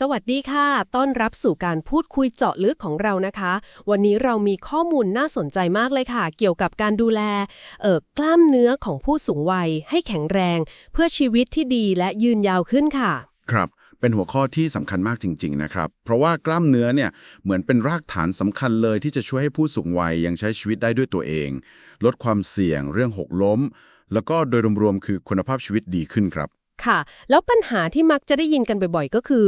สวัสดีค่ะ ต้อนรับสู่การพูดคุยเจาะลึกของเรานะคะ วันนี้เรามีข้อมูลน่าสนใจมากเลยค่ะ เกี่ยวกับการดูแลเอ่อกล้ามเนื้อของผู้สูงวัย ให้แข็งแรง เพื่อชีวิตที่ดีและยืนยาวขึ้นค่ะ ครับ เป็นหัวข้อที่สำคัญมากจริง ๆ นะครับ เพราะว่ากล้ามเนื้อเนี่ยเหมือนเป็นรากฐานสำคัญเลยที่จะช่วยให้ผู้สูงวัยยังใช้ชีวิตได้ด้วยตัวเอง ลดความเสี่ยง เรื่องหกล้ม แล้วก็โดยรวมๆคือคุณภาพชีวิตดีขึ้นครับค่ะ แล้วปัญหาที่มักจะได้ยินกันบ่อยๆ ก็คือ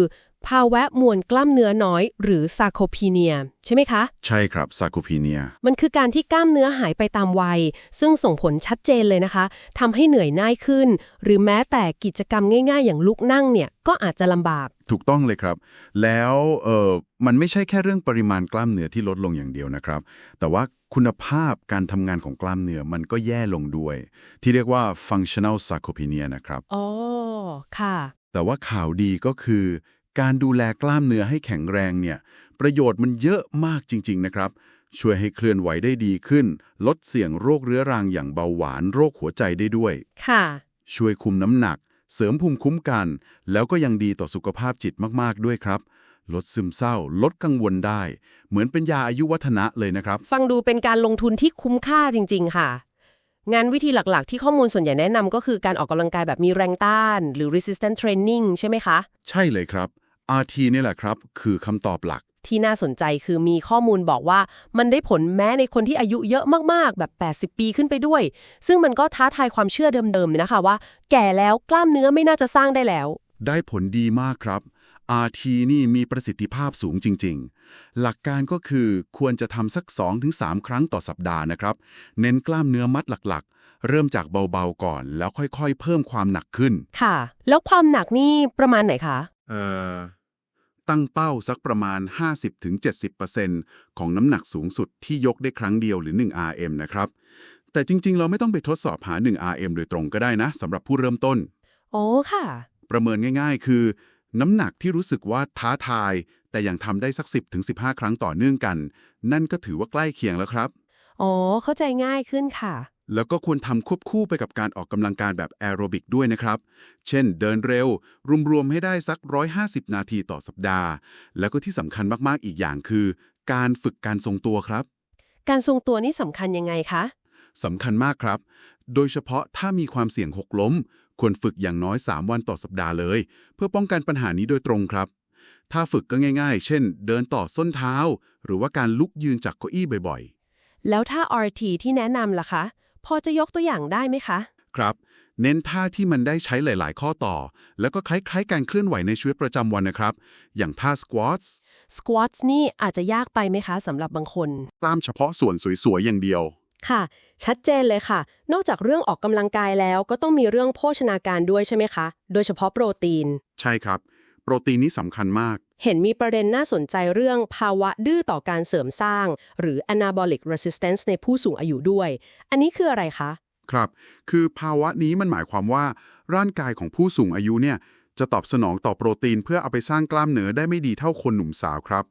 ภาวะมวลกล้ามเนื้อน้อย หรือซาโคพีเนีย ใช่ไหมคะ ใช่ครับซาคูพีเนีย มันคือการที่กล้ามเนื้อหายไปตามวัย ซึ่งส่งผลชัดเจนเลยนะคะทำให้เหนื่อยง่ายขึ้น หรือแม้แต่กิจกรรมง่าย ๆ อย่างลุกนั่งเนี่ยก็อาจจะลำบาก ถูกต้องเลยครับ แล้วเออมันไม่ใช่แค่เรื่องปริมาณกล้ามเนื้อที่ลดลงอย่างเดียวนะครับ แต่ว่าคุณภาพการทำงานของกล้ามเนื้อมันก็แย่ลงด้วย ที่เรียกว่า functional sarcopenia นะครับ อ๋อ ค่ะ แต่ว่าข่าวดีก็คือ การดูแลกล้ามเนื้อให้แข็งแรงเนี่ยประโยชน์มันเยอะมากจริง ๆ นะครับ ช่วยให้เคลื่อนไหวได้ดีขึ้น ลดเสี่ยงโรคเรื้อรังอย่างเบาหวานโรคหัวใจได้ด้วย ค่ะ ช่วยคุมน้ำหนัก เสริมภูมิคุ้มกัน แล้วก็ยังดีต่อสุขภาพจิตมาก ๆ ด้วยครับ ลดซึมเศร้า ลดกังวลได้ เหมือนเป็นยาอายุวัฒนะเลยนะครับ ฟังดูเป็นการลงทุนที่คุ้มค่าจริง ๆ ค่ะ งานวิธีหลักๆ ที่ข้อมูลส่วนใหญ่แนะนำก็คือการออกกำลังกายแบบมีแรงต้าน หรือ resistance training ใช่ไหมคะ ใช่เลยครับ RT นี่แหละครับ คือคำตอบหลัก ที่น่าสนใจคือมีข้อมูลบอกว่ามันได้ผลแม้ในคนที่อายุเยอะมากๆ แบบ 80 ปีขึ้นไปด้วย ซึ่งมันก็ท้าทายความเชื่อเดิมๆเลยนะคะว่า แก่แล้วกล้ามเนื้อไม่น่าจะสร้างได้แล้ว ได้ผลดีมากครับ RT นี่มีประสิทธิภาพสูงจริง ๆ หลักการก็คือควรจะทำสัก 2-3 ครั้งต่อสัปดาห์นะครับ เน้นกล้ามเนื้อมัดหลักๆ เริ่มจากเบาๆก่อน แล้วค่อยๆ เพิ่มความหนักขึ้น ค่ะ แล้วความหนักนี่ประมาณไหนคะ เอ่อ ตั้งเป้าสักประมาณ 50-70%ของน้ำหนักสูงสุดที่ยกได้ครั้งเดียวหรือ 1 RM นะครับ แต่จริง ๆ เราไม่ต้องไปทดสอบหา 1 RM โดยตรงก็ได้นะสำหรับผู้เริ่มต้น โอ้ค่ะ ประเมินง่าย ๆ คือ น้ำหนักที่รู้สึกว่าท้าทาย แต่ยังทำได้สัก 10-15 ครั้งต่อเนื่องกัน นั่นก็ถือว่าใกล้เคียงแล้วครับ อ๋อ เข้าใจง่ายขึ้นค่ะ แล้วก็ควรทำควบคู่ไปกับการออกกำลังกายแบบแอโรบิกด้วยนะครับ เช่นเดินเร็ว รวมๆให้ได้สัก 150 นาทีต่อสัปดาห์ แล้วก็ที่สำคัญมากๆอีกอย่างคือ การฝึกการทรงตัวครับ การทรงตัวนี่สำคัญยังไงคะสำคัญมากครับ โดยเฉพาะถ้ามีความเสี่ยงหกล้ม ควรฝึกอย่างน้อย 3 วันต่อสัปดาห์เลย เพื่อป้องกันปัญหานี้โดยตรงครับ ถ้าฝึกก็ง่าย ๆ เช่น เดินต่อส้นเท้า หรือว่าการลุกยืนจากเก้าอี้บ่อยแล้วถ้า RT ที่แนะนำล่ะคะ พอจะยกตัวอย่างได้ไหมคะๆครับ เน้นท่าที่มันได้ใช้หลาย ๆ ข้อต่อ แล้วก็คล้าย ๆ การเคลื่อนไหวในชีวิตประจำวันนะครับ อย่างท่า squats Squats นี่อาจจะยากไปไหมคะสำหรับบางคน กล้ามเฉพาะส่วนสวย ๆ อย่างเดียว ค่ะ ชัดเจนเลยค่ะ นอกจากเรื่องออกกำลังกายแล้วก็ต้องมีเรื่องโภชนาการด้วยใช่ไหมคะ โดยเฉพาะโปรตีน ใช่ครับ โปรตีนนี้สำคัญมาก เห็นมีประเด็นน่าสนใจเรื่องภาวะดื้อต่อการเสริมสร้าง หรือ anabolic resistance ในผู้สูงอายุด้วย อันนี้คืออะไรคะ ครับ คือภาวะนี้มันหมายความว่า ร่างกายของผู้สูงอายุเนี่ยจะตอบสนองต่อโปรตีนเพื่อเอาไปสร้างกล้ามเนื้อได้ไม่ดีเท่าคนหนุ่มสาวครับ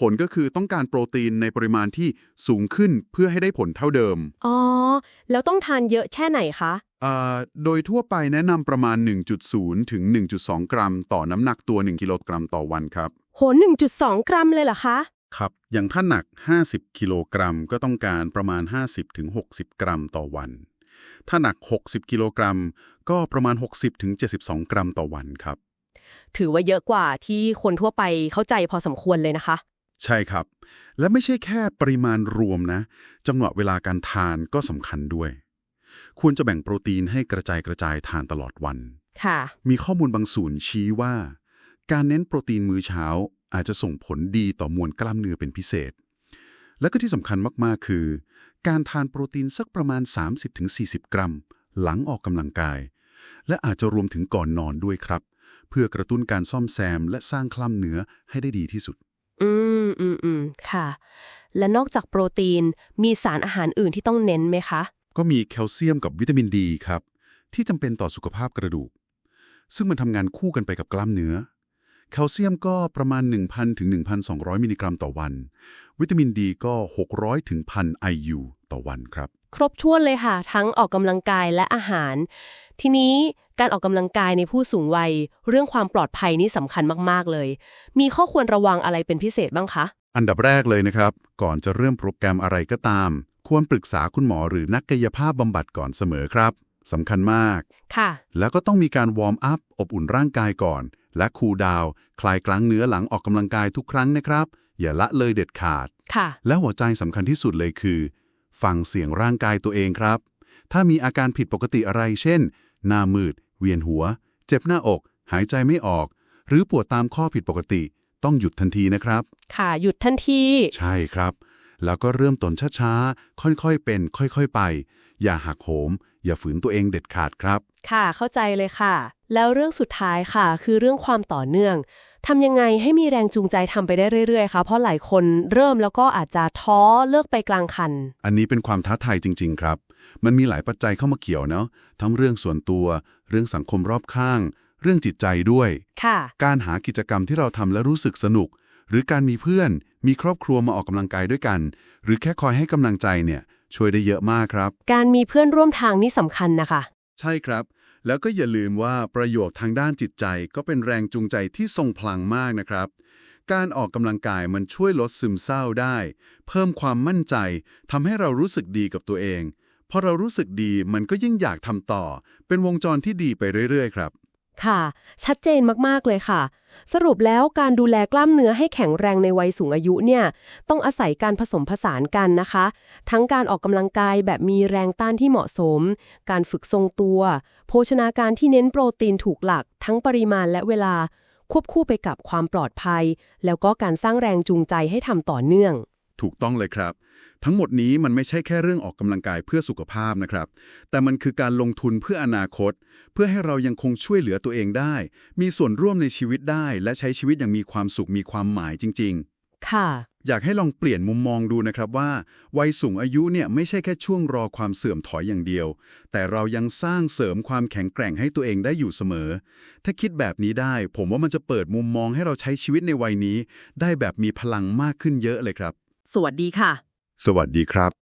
ผลก็คือต้องการโปรตีนในปริมาณที่สูงขึ้นเพื่อให้ได้ผลเท่าเดิม อ๋อ แล้วต้องทานเยอะแค่ไหนคะเอ่อโดยทั่วไปแนะนำประมาณ 1.0 ถึง 1.2 กรัม ต่อน้ำหนักตัว 1 กิโลกรัมต่อวันครับ โห 1.2 กรัมเลยเหรอคะ ครับ อย่างถ้าหนัก 50 กิโลกรัมก็ต้องการประมาณ 50 ถึง 60 กรัมต่อวัน ถ้าหนัก 60 กิโลกรัม ก็ประมาณ 60 ถึง 72 กรัมต่อวันครับ ถือว่าเยอะกว่าที่คนทั่วไปเข้าใจพอสมควรเลยนะคะ ใช่ครับ และไม่ใช่แค่ปริมาณรวมนะ จังหวะเวลาการทานก็สำคัญด้วย ควรจะแบ่งโปรตีนให้กระจายกระจายทานตลอดวัน ค่ะ มีข้อมูลบางส่วนชี้ว่า การเน้นโปรตีนมื้อเช้าอาจจะส่งผลดีต่อมวลกล้ามเนื้อเป็นพิเศษ และก็ที่สำคัญมากๆ คือ การทานโปรตีนสักประมาณ 30-40 กรัม หลังออกกำลังกาย และอาจจะรวมถึงก่อนนอนด้วยครับ เพื่อกระตุ้นการซ่อมแซมและสร้างกล้ามเนื้อให้ได้ดีที่สุด อืมอืมอืมค่ะ และนอกจากโปรตีนมีสารอาหารอื่นที่ต้องเน้นไหมคะ ก็มีแคลเซียมกับวิตามินดีครับ ที่จำเป็นต่อสุขภาพกระดูก ซึ่งมันทำงานคู่กันไปกับกล้ามเนื้อ แคลเซียมก็ประมาณ 1,000 ถึง 1,200 มิลลิกรัมต่อวัน วิตามินดีก็ 600 ถึง 1,000 IU ต่อวันครับ ครบถ้วนเลยค่ะ ทั้งออกกำลังกายและอาหาร ทีนี้การออกกำลังกายในผู้สูงวัย เรื่องความปลอดภัยนี่สำคัญมาก ๆ เลย มีข้อควรระวังอะไรเป็นพิเศษบ้างคะ อันดับแรกเลยนะครับ ก่อนจะเริ่มโปรแกรมอะไรก็ตาม ควรปรึกษาคุณหมอหรือนักกายภาพบำบัดก่อนเสมอครับสำคัญมาก ค่ะ แล้วก็ต้องมีการวอร์มอัพ อบอุ่นร่างกายก่อน และคูลดาวน์คลายกล้างเนื้อหลังออกกำลังกายทุกครั้งนะครับ อย่าละเลยเด็ดขาด ค่ะ และหัวใจสำคัญที่สุดเลยคือ ฟังเสียงร่างกายตัวเองครับ ถ้ามีอาการผิดปกติอะไรเช่น หน้ามืด เวียนหัว เจ็บหน้าอก หายใจไม่ออก หรือปวดตามข้อผิดปกติ ต้องหยุดทันทีนะครับ ค่ะ หยุดทันที ใช่ครับ แล้วก็เริ่มต้นช้าๆ ค่อยๆ เป็น ค่อยๆ ไป อย่าหักโหม อย่าฝืนตัวเองเด็ดขาดครับ ค่ะ เข้าใจเลยค่ะ แล้วเรื่องสุดท้ายค่ะ คือเรื่องความต่อเนื่องทำยังไงให้มีแรงจูงใจทำไปได้เรื่อยๆคะเพราะหลายคนเริ่มแล้วก็อาจจะท้อเลิกไปกลางคัน อันนี้เป็นความท้าทายจริง ๆ ครับ มันมีหลายปัจจัยเข้ามาเกี่ยวเนาะทั้งเรื่องส่วนตัว เรื่องสังคมรอบข้าง เรื่องจิตใจด้วยค่ะการหากิจกรรมที่เราทำแล้วรู้สึกสนุก หรือการมีเพื่อน มีครอบครัวมาออกกำลังกายด้วยกัน หรือแค่คอยให้กำลังใจเนี่ย ช่วยได้เยอะมากครับ การมีเพื่อนร่วมทางนี่สำคัญนะคะ ใช่ครับ แล้วก็อย่าลืมว่าประโยชน์ทางด้านจิตใจก็เป็นแรงจูงใจที่ทรงพลังมากนะครับการออกกำลังกายมันช่วยลดซึมเศร้าได้ เพิ่มความมั่นใจทำให้เรารู้สึกดีกับตัวเอง พอเรารู้สึกดีมันก็ยิ่งอยากทำต่อ เป็นวงจรที่ดีไปเรื่อยๆ ครับ ค่ะ ชัดเจนมากๆเลยค่ะ สรุปแล้วการดูแลกล้ามเนื้อให้แข็งแรงในวัยสูงอายุเนี่ย ต้องอาศัยการผสมผสานกันนะคะ ทั้งการออกกำลังกายแบบมีแรงต้านที่เหมาะสม การฝึกทรงตัว โภชนาการที่เน้นโปรตีนถูกหลัก ทั้งปริมาณและเวลาควบคู่ไปกับความปลอดภัย แล้วก็การสร้างแรงจูงใจให้ทำต่อเนื่อง ถูกต้องเลยครับ ทั้งหมดนี้มันไม่ใช่แค่เรื่องออกกำลังกายเพื่อสุขภาพนะครับ แต่มันคือการลงทุนเพื่ออนาคต เพื่อให้เรายังคงช่วยเหลือตัวเองได้ มีส่วนร่วมในชีวิตได้ และใช้ชีวิตอย่างมีความสุขมีความหมายจริงค่ะๆอยากให้ลองเปลี่ยนมุมมองดูนะครับว่า วัยสูงอายุเนี่ยไม่ใช่แค่ช่วงรอความเสื่อมถอยอย่างเดียว แต่เรายังสร้างเสริมความแข็งแกร่งให้ตัวเองได้อยู่เสมอ ถ้าคิดแบบนี้ได้ ผมว่ามันจะเปิดมุมมองให้เราใช้ชีวิตในวัยนี้ ได้แบบมีพลังมากขึ้นเยอะเลยครับ สวัสดีค่ะ สวัสดีครับ